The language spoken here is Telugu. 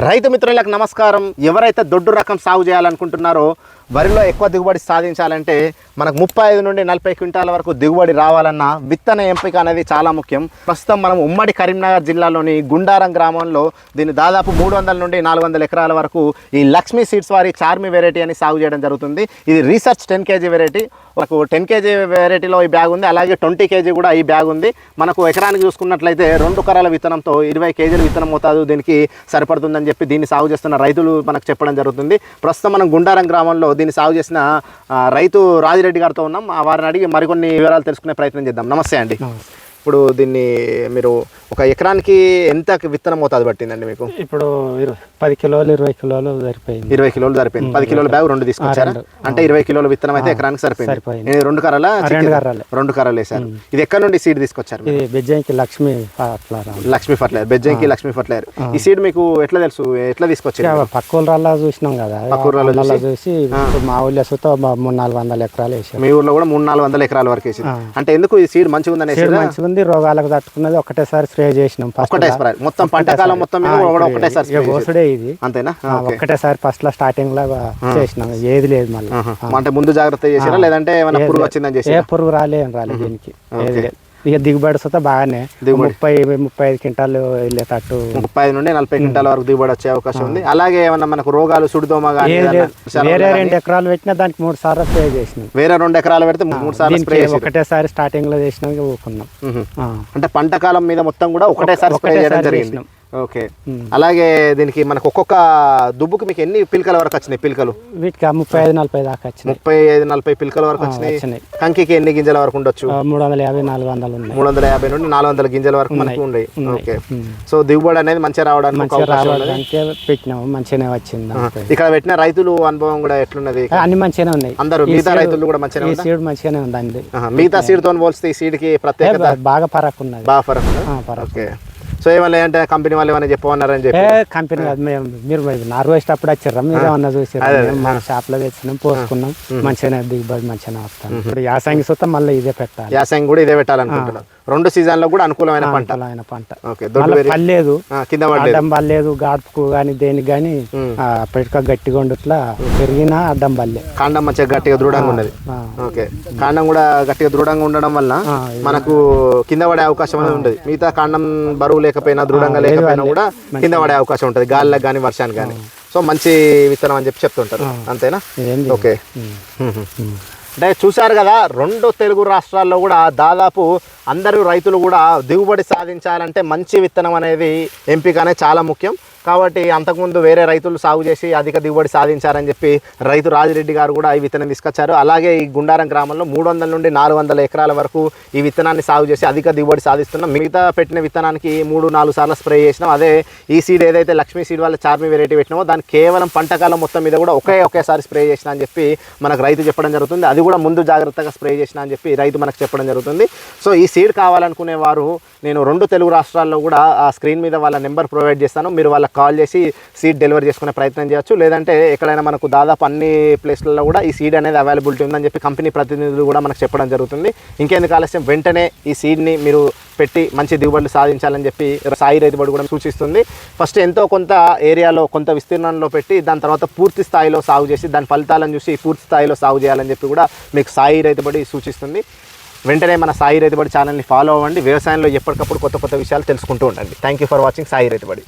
రైతు మిత్రులకు నమస్కారం. ఎవరైతే దొడ్డు రకం సాగు చేయాలనుకుంటున్నారో వరిలో ఎక్కువ దిగుబడి సాధించాలంటే మనకు ముప్పై ఐదు నుండి నలభై క్వింటాల వరకు దిగుబడి రావాలన్నా విత్తన ఎంపిక అనేది చాలా ముఖ్యం. ప్రస్తుతం మనం ఉమ్మడి కరీంనగర్ జిల్లాలోని గుండారం గ్రామంలో దీన్ని దాదాపు మూడు వందల నుండి నాలుగు వందల ఎకరాల వరకు ఈ లక్ష్మీ సీడ్స్ వారి చార్మి వెరైటీ అని సాగు చేయడం జరుగుతుంది. ఇది రీసెర్చ్ టెన్ కేజీ వెరైటీ. మనకు టెన్ కేజీ వెరైటీలో ఈ బ్యాగ్ ఉంది. అలాగే ట్వంటీ కేజీ కూడా ఈ బ్యాగ్ ఉంది. మనకు ఎకరానికి చూసుకున్నట్లయితే రెండు కరాల విత్తనంతో ఇరవై కేజీల విత్తనం మోతాదు దీనికి సరిపడుతుందని చెప్పి దీన్ని సాగు చేస్తున్న రైతులు మనకు చెప్పడం జరుగుతుంది. ప్రస్తుతం మనం గుండారం గ్రామంలో దీన్ని సాగు చేసిన రైతు రాజిరెడ్డి గారితో ఉన్నాం. వారిని అడిగి మరికొన్ని వివరాలు తెలుసుకునే ప్రయత్నం చేద్దాం. నమస్తే అండి. ఇప్పుడు దీన్ని మీరు ఒక ఎకరానికి ఎంత విత్తనం మోతాదు పట్టిందండి మీకు? ఇప్పుడు పది కిలోలు ఇరవై కిలోలు సరిపోయింది. ఇరవై కిలోలు సరిపోయింది. పది కిలోల బ్యాగ్ రెండు తీసుకొచ్చారా. అంటే ఇరవై కిలోల విత్తనం అయితే ఎకరానికి సరిపోయింది. ఇది రెండు కర్రల? రెండు కర్రలే. వేశారు. ఇది ఎక్కడ నుండి సీడ్ తీసుకొచ్చారు బెజ్జంకి లక్ష్మి లక్ష్మీ ఫర్టిలైజర్ బెజ్జంకి లక్ష్మీ ఫర్టిలైజర్. ఈ సీడ్ మీకు ఎట్లా తెలుసు? ఎట్లా తీసుకొచ్చారు పక్క ఊళ్ళల్లో చూసినాం కదా. పక్క ఊర్లలో అందులో చూసి మా ఊళ్ళో సుతో మూడు నాలుగు వందల ఎకరాలు వేసాం మీ ఊర్లో కూడా మూడు నాలుగు వందల ఎకరాల వరకు వేసింది అంటే ఎందుకు ఈ సీడ్ మంచిగా ఉందని మంచిగా ఉంది రోగాలకు తట్టుకున్నది ఒకటేసారి స్ప్రే చేసినాం ఒకటే స్ప్రే. మొత్తం మొత్తం మీద కూడా ఒకటేసారి. గోసుడే ఇది. అంతేనా? ఆ, ఒక్కటేసారి ఫస్ట్లో స్టార్టింగ్లో చేసినాం ఏది లేదు మళ్ళీ. అంటే ముందు జాగ్రత్త చేసిరా లేదంటే ఏమైనా పురుగు వచ్చిందని చేసి ఏ పురుగు రాలే ఏం రాలే దీనికి. ఏది లేదు. ఇక దిగుబడి సుతా బాగానే ముప్పై ముప్పై ఐదు క్వింటాలు వెళ్ళేటట్టు. ముప్పై ఐదు నుండి నలభై క్వింటాల వరకు దిగుబడి వచ్చే అవకాశం ఉంది. అలాగే ఏమన్నా మనకు రోగాలు సుడిదోమ వేరే రెండు ఎకరాలు పెట్టినా దానికి మూడు సార్లు స్ప్రే చేసినాం. వేరే రెండు ఎకరాలు పెడితే మూడు సార్లు స్ప్రే ఒకటేసారి స్టార్టింగ్లో చేసినాం ఇక ఊకున్నాం. అంటే పంట కాలం మీద మొత్తం కూడా ఒకటేసారి స్ప్రే చేయడం జరిగింది. ఓకే. అలాగే దీనికి మనకు ఒక్కొక్క దుబ్బుకి మీకు ఎన్ని పిలకల వరకు వచ్చినాయి పిలకలు? వీటికి ముప్పై ఐదు నలభై దాకా వచ్చినాయి. ముప్పై ఐదు నలభై పిలకల వరకు వచ్చినాయి. కంకికి ఎన్ని గింజల వరకు ఉండొచ్చు? మూడు వందల యాభై నాలుగు వందలు ఉన్నాయి. మూడు వందల యాభై నుండి నాలుగు వందల గింజల వరకు మనకు ఉండేవి ఓకే. సో దిగుబడి అనేది మంచిగా రావడానికి రావడానికి పెట్టినాము. మంచిగానే వచ్చింది ఇక్కడ పెట్టిన రైతులు అనుభవం కూడా ఎట్లున్నది? అన్ని మంచిగానే ఉన్నాయి. అందరూ మిగతా రైతులు కూడా మంచిగా సీడ్ మంచిగానే ఉంది అండి ఆహా, మిగతా సీడ్తో పోల్స్తే ఈ సీడ్కి ప్రత్యేకత? బాగా పరాకు ఉన్నది బాగా ఫరక్ ఓకే. సో ఏమన్నా అంటే కంపెనీ వాళ్ళు ఏమైనా చెప్పమన్నారని చెప్పి? కంపెనీ కాదు మేము మీరు నారు వేసేటప్పుడు వచ్చారా? మీరు ఏమన్నా చూసారా? మన షాప్లో తెచ్చినాం పోసుకున్నాం. మంచిగానే దిగుబడి మంచిగానే వస్తాం ఇప్పుడు యాసంగి సుతం మళ్ళీ ఇదే పెట్టాలి. యాసంగి కూడా ఇదే పెట్టాలనుకుంటున్నాం. రెండు సీజన్లో కూడా అనుకూలమైన పంట. అనుకూలమైన పంట. ఓకే ఆ, కింద అడ్డం పర్లేదు గాడుపుకు కానీ దేనికి కానీ పెట్టుక గట్టిగా ఉండుట్లా పెరిగినా అడ్డం పల్లె. కాండం మంచిగా గట్టిగా దృఢంగా ఉన్నది. ఓకే కాండం కూడా గట్టిగా దృఢంగా ఉండడం వల్ల మనకు కింద పడే అవకాశం అనేది ఉండదు. మిగతా కాండం బరువు లేకపోయినా దృఢంగా లేకపోయినా కూడా కింద పడే అవకాశం ఉంటుంది. గాలికి కానీ వర్షానికి కానీ సో మంచి విత్తనం అని చెప్పి చెప్తుంటారు. అంతేనా? ఓకే. అంటే చూశారు కదా రెండు తెలుగు రాష్ట్రాల్లో కూడా దాదాపు అందరూ రైతులు కూడా దిగుబడి సాధించాలంటే మంచి విత్తనం అనేది ఎంపిక అనేది చాలా ముఖ్యం. కాబట్టి అంతకుముందు వేరే రైతులు సాగు చేసి అధిక దిగుబడి సాధించారని చెప్పి రైతు రాజిరెడ్డి గారు కూడా ఈ విత్తనం తీసుకొచ్చారు. అలాగే ఈ గుండారం గ్రామంలో మూడు వందల నుండి నాలుగు వందల ఎకరాల వరకు ఈ విత్తనాన్ని సాగు చేసి అధిక దిగుబడి సాధిస్తున్నాం. మిగతా పెట్టిన విత్తనానికి మూడు నాలుగు సార్లు స్ప్రే చేసినాం. అదే ఈ సీడ్ ఏదైతే లక్ష్మీ సీడ్ వాళ్ళ చార్మి వెరైటీ పెట్టినామో దాన్ని కేవలం పంటకాలం మొత్తం మీద కూడా ఒకే ఒకేసారి స్ప్రే చేసిన అని చెప్పి మనకు రైతు చెప్పడం జరుగుతుంది. అది కూడా ముందు జాగ్రత్తగా స్ప్రే చేసిన అని చెప్పి రైతు మనకు చెప్పడం జరుగుతుంది. సో ఈ సీడ్ కావాలనుకునే వారు నేను రెండు తెలుగు రాష్ట్రాల్లో కూడా ఆ స్క్రీన్ మీద వాళ్ళ నెంబర్ ప్రొవైడ్ చేస్తాను. మీరు వాళ్ళ కాల్ చేసి సీడ్ డెలివరీ చేసుకునే ప్రయత్నం చేయొచ్చు. లేదంటే ఎక్కడైనా మనకు దాదాపు అన్ని ప్లేస్లలో కూడా ఈ సీడ్ అనేది అవైలబిలిటీ ఉందని చెప్పి కంపెనీ ప్రతినిధులు కూడా మనకు చెప్పడం జరుగుతుంది. ఇంకెందుకు ఆలస్యం? వెంటనే ఈ సీడ్ని మీరు పెట్టి మంచి దిగుబడులు సాధించాలని చెప్పి సాయి రైతుబడి కూడా సూచిస్తుంది. ఫస్ట్ ఎంతో కొంత ఏరియాలో కొంత విస్తీర్ణంలో పెట్టి దాని తర్వాత పూర్తి స్థాయిలో సాగు చేసి దాని ఫలితాలను చూసి పూర్తి స్థాయిలో సాగు చేయాలని చెప్పి కూడా మీకు సాయి రైతుబడి సూచిస్తుంది. వెంటనే మన సాయి రైతుబడి ఛానల్ని ఫాలో అవ్వండి. వ్యవసాయంలో ఎప్పటికప్పుడు కొత్త కొత్త విషయాలు తెలుసుకుంటూ ఉండండి. Thank you for watching Sai Rythubadi